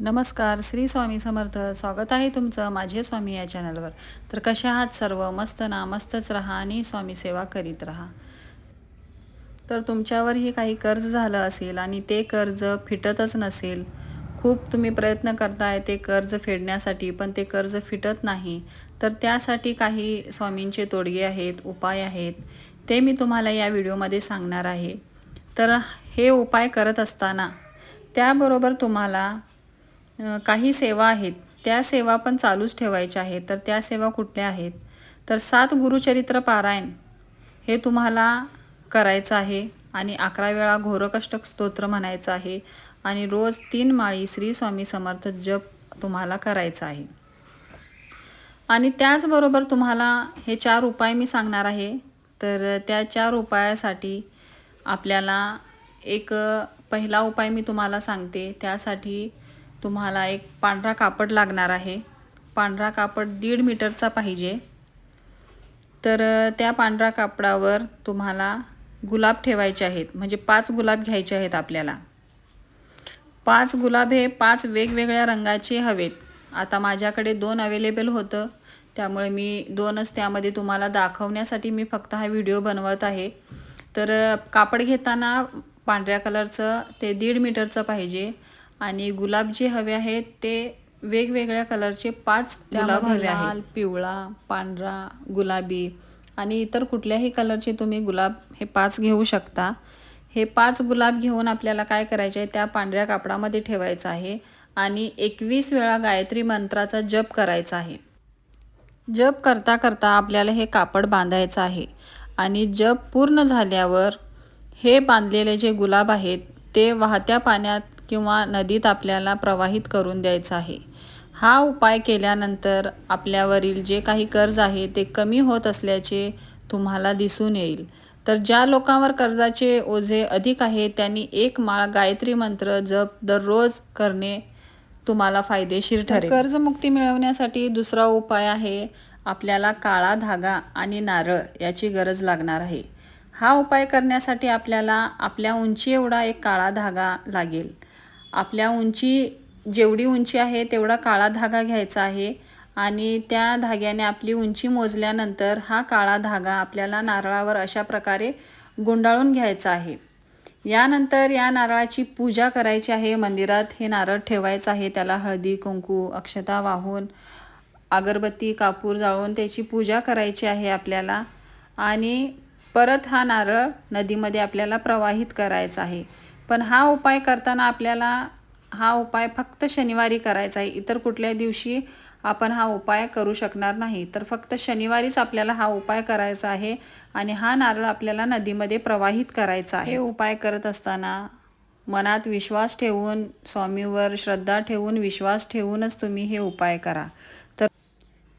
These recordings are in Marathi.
नमस्कार श्री स्वामी समर्थ. स्वागत आहे तुमचं माझे स्वामी या चॅनलवर. तर कशा आहात सर्व? मस्त ना? मस्तच राहा आणि स्वामी सेवा करीत राहा. तर तुमच्यावरही काही कर्ज झालं असेल आणि ते कर्ज फिटतच नसेल. खूप तुम्ही प्रयत्न करताय ते कर्ज फेडण्यासाठी पण ते कर्ज फिटत नाही. तर त्यासाठी काही स्वामींचे तोडगे आहेत उपाय आहेत. ते मी तुम्हाला या व्हिडिओमध्ये सांगणार आहे. तर हे उपाय करत असताना त्याबरोबर तुम्हाला काही सेवा आहेत त्या सेवा पण चालूच ठेवायच्या आहेत. तर त्या सेवा कुठल्या आहेत? तर सात गुरुचरित्र पारायण हे तुम्हाला करायचं आहे आणि अकरा वेळा घोरकष्टक स्तोत्र म्हणायचं आहे आणि रोज तीन माळी श्री स्वामी समर्थ जप तुम्हाला करायचा आहे. आणि त्याचबरोबर तुम्हाला हे चार उपाय मी सांगणार आहे. तर त्या चार उपायासाठी आपल्याला एक पहिला उपाय मी तुम्हाला सांगते. त्यासाठी तुम्हाला एक पांढरा कापड लागणार आहे. पांढरा कापड दीड मीटरचा पाहिजे. तर त्या पांढऱ्या कापडावर तुम्हाला गुलाब ठेवायचे आहेत. म्हणजे पाच गुलाब घ्यायचे आहेत आपल्याला. पाच गुलाब हे पाच वेगवेगळ्या रंगाचे हवेत. आता माझ्याकडे दोन अवेलेबल होतं. त्यामुळे मी दोनच त्यामध्ये तुम्हाला दाखवण्यासाठी मी फक्त हा व्हिडिओ बनवत आहे. तर कापड घेताना पांढऱ्या कलरचं ते दीड मीटरचं पाहिजे. आणि गुलाब जे हवे आहेत ते वेगवेगळ्या कलरचे पाच गुलाब हवे आहेत. लाल पिवळा पांढरा गुलाबी आणि इतर कुठल्याही कलरचे तुम्ही गुलाब हे पाच घेऊ शकता. हे पाच गुलाब घेऊन आपल्याला काय करायचे आहे त्या पांढऱ्या कापडामध्ये ठेवायचं आहे आणि एकवीस वेळा गायत्री मंत्राचा जप करायचा आहे. जप करता करता आपल्याला हे कापड बांधायचं आहे आणि जप पूर्ण झाल्यावर हे बांधलेले जे गुलाब आहेत ते वाहत्या पाण्यात किंवा नदीत आपल्याला प्रवाहित करून द्यायचं आहे. हा उपाय केल्यानंतर आपल्यावरील जे काही कर्ज आहे ते कमी होत असल्याचे तुम्हाला दिसून येईल. तर ज्या लोकांवर कर्जाचे ओझे अधिक आहे त्यांनी एक माळ गायत्री मंत्र जप दररोज करणे तुम्हाला फायदेशीर ठरेल. कर्जमुक्ती मिळवण्यासाठी दुसरा उपाय आहे आपल्याला काळा धागा आणि नारळ याची गरज लागणार आहे. हा उपाय करण्यासाठी आपल्याला आपल्या उंची एवढा एक काळा धागा लागेल. आपल्या उंची जेवढी उंची आहे तेवढा काळा धागा घ्यायचा आहे. आणि त्या धाग्याने आपली उंची मोजल्यानंतर हा काळा धागा आपल्याला नारळावर अशा प्रकारे गुंडाळून घ्यायचा आहे. यानंतर या नारळाची पूजा करायची आहे. मंदिरात हे नारळ ठेवायचं आहे. त्याला हळदी कुंकू अक्षता वाहून अगरबत्ती कापूर जाळून त्याची पूजा करायची आहे आपल्याला. आणि परत हा नारळ नदीमध्ये आपल्याला प्रवाहित करायचा आहे. पण हा उपाय करताना आपल्याला हा उपाय फक्त शनिवारी करायचा आहे. इतर कुठल्या दिवशी आपण हा उपाय करू शकणार नाही. तर फक्त शनिवारीच आपल्याला हा उपाय करायचा आहे आणि हा नारळ आपल्याला नदीमध्ये प्रवाहित करायचा आहे. हे उपाय करत असताना मनात विश्वास ठेवून स्वामीवर श्रद्धा ठेवून विश्वास ठेवूनच तुम्ही हे उपाय करा. तर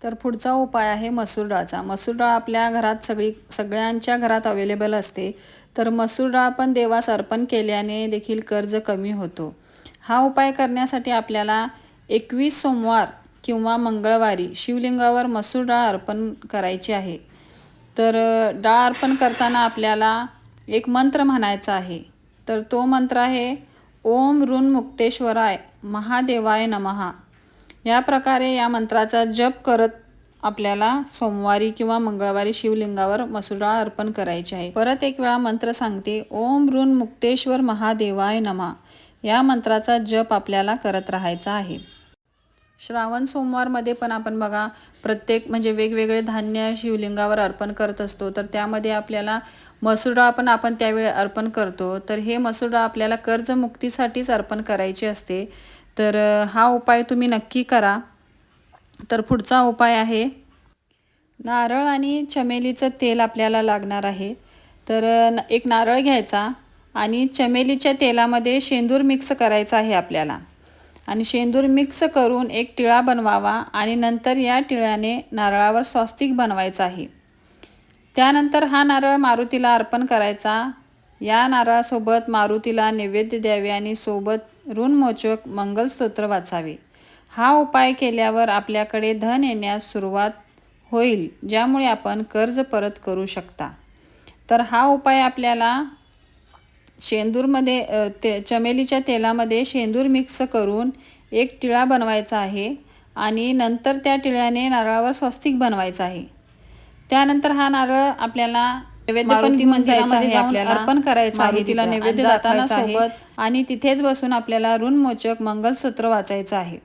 तर पुढचा उपाय आहे मसूर डाळचा. मसूर डाळ आपल्या घरात सगळी सगळ्यांच्या घरात अवेलेबल असते. तर मसूर डाळ पण देवास अर्पण केल्याने देखील कर्ज कमी होतो. हा उपाय करण्यासाठी आपल्याला एकवीस सोमवार किंवा मंगळवारी शिवलिंगावर मसूर डाळ अर्पण करायची आहे. तर डाळ अर्पण करताना आपल्याला एक मंत्र म्हणायचा आहे. तर तो मंत्र आहे ओम ऋण मुक्तेश्वराय महादेवाय नमहा. या प्रकारे या मंत्राचा जप करत आपल्याला सोमवारी किंवा मंगळवारी शिवलिंगावर मसुरा अर्पण करायची आहे. परत एक वेळा मंत्र सांगते ओम ऋण मुक्तेश्वर महादेवाय नमा. या मंत्राचा जप आपल्याला करत राहायचा आहे. श्रावण सोमवारमध्ये पण आपण बघा प्रत्येक म्हणजे वेगवेगळे धान्य शिवलिंगावर अर्पण करत असतो तर त्यामध्ये आपल्याला मसुरा पण आपण त्यावेळी अर्पण करतो. तर हे मसुरा आपल्याला कर्जमुक्तीसाठीच अर्पण करायची असते. तर हा उपाय तुम्ही नक्की करा. तर पुढचा उपाय आहे नारळ आणि चमेलीचं तेल आपल्याला लागणार आहे. तर न- एक नारळ घ्यायचा आणि चमेलीच्या तेलामध्ये शेंदूर मिक्स करायचा आहे आपल्याला. आणि शेंदूर मिक्स करून एक टिळा बनवावा आणि नंतर या टिळ्याने नारळावर स्वस्तिक बनवायचं आहे. त्यानंतर हा नारळ मारुतीला अर्पण करायचा. या नारळासोबत मारुतीला नैवेद्य द्यावे आणि सोबत ऋणमोचक मंगलस्तोत्र वाचावे. हा उपाय केल्यावर आपल्याकडे धन येण्यास सुरुवात होईल ज्यामुळे आपण कर्ज परत करू शकता. तर हा उपाय आपल्याला शेंदूरमध्ये ते चमेलीच्या तेलामध्ये शेंदूर मिक्स करून एक टिळा बनवायचा आहे आणि नंतर त्या टिळ्याने नारळावर स्वस्तिक बनवायचा आहे. त्यानंतर हा नारळ आपल्याला नैवेद्य पण घेऊन जायचा आहे आपल्याला. अर्पण करायचं आहे तिला नैवेद्य जाताना सोबत आणि तिथेच बसून आपल्याला ऋणमोचक मंगलसूत्र वाचायचं आहे.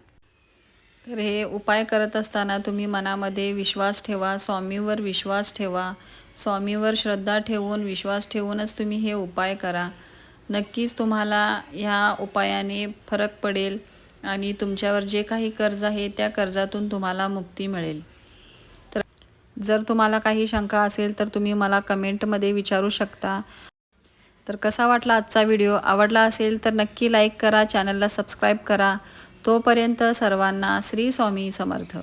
तर हे उपाय करत असताना तुम्ही मनामध्ये विश्वास ठेवा स्वामीवर विश्वास ठेवा स्वामीवर श्रद्धा ठेवून विश्वास ठेवूनच तुम्ही हे उपाय करा. नक्कीच तुम्हाला ह्या उपायाने फरक पडेल आणि तुमच्यावर जे काही कर्ज आहे त्या कर्जातून तुम्हाला मुक्ती मिळेल. जर तुम्हाला काही शंका असेल तर तुम्ही मला कमेंटमध्ये विचारू शकता. तर कसा वाटला आजचा व्हिडिओ? आवडला असेल तर नक्की लाईक करा चॅनलला सबस्क्राईब करा. तोपर्यंत सर्वांना श्री स्वामी समर्थ.